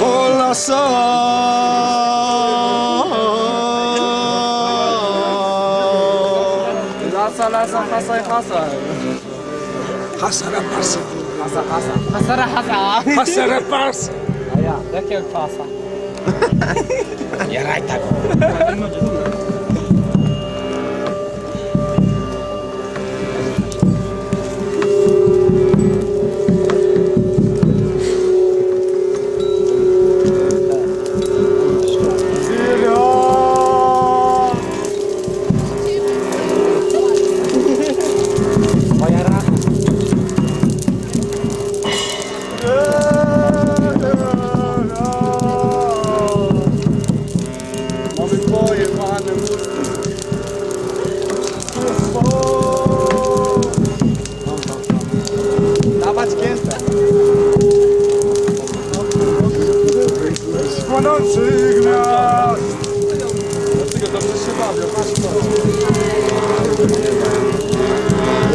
Olá, Hasan Hasan Hasan Hasan Hasan Hasan Hasan Hasan Hasan Hasan Hasan Ja, det kan jag passa. Jag räknar. Dawać miast. Dlaczego dobrze się bawią? Masz to.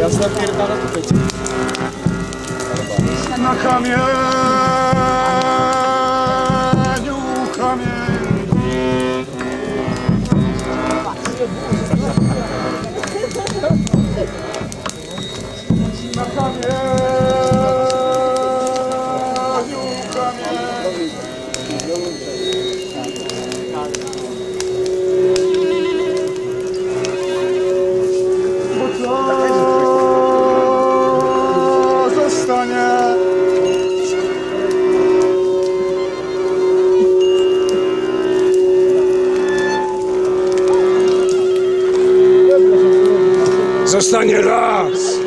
Ja tutaj. Na kamień. Zostanie las.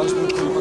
Obrigado pelo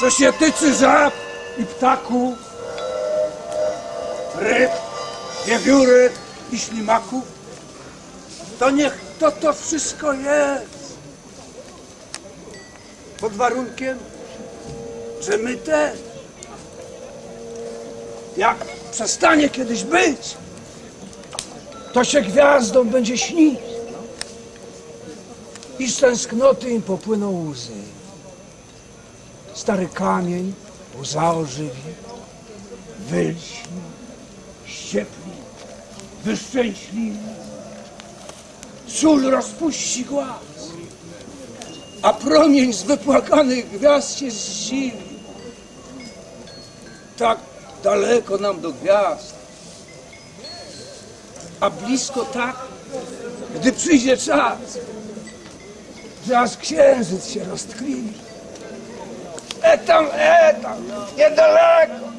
Co się tyczy żab i ptaków, ryb, wiewiórek i ślimaków, to niech to to wszystko jest. Pod warunkiem, że my też. Jak przestanie kiedyś być, to się gwiazdom będzie śnić. I z tęsknoty im popłyną łzy. Stary kamień łza ożywi, wylśni, ściepli, wyszczęśliwi. Sól rozpuści głaz, a promień z wypłakanych gwiazd się zdziwi. Tak daleko nam do gwiazd, a blisko tak, gdy przyjdzie czas, że aż księżyc się roztkliwi. Então, é, então, e é da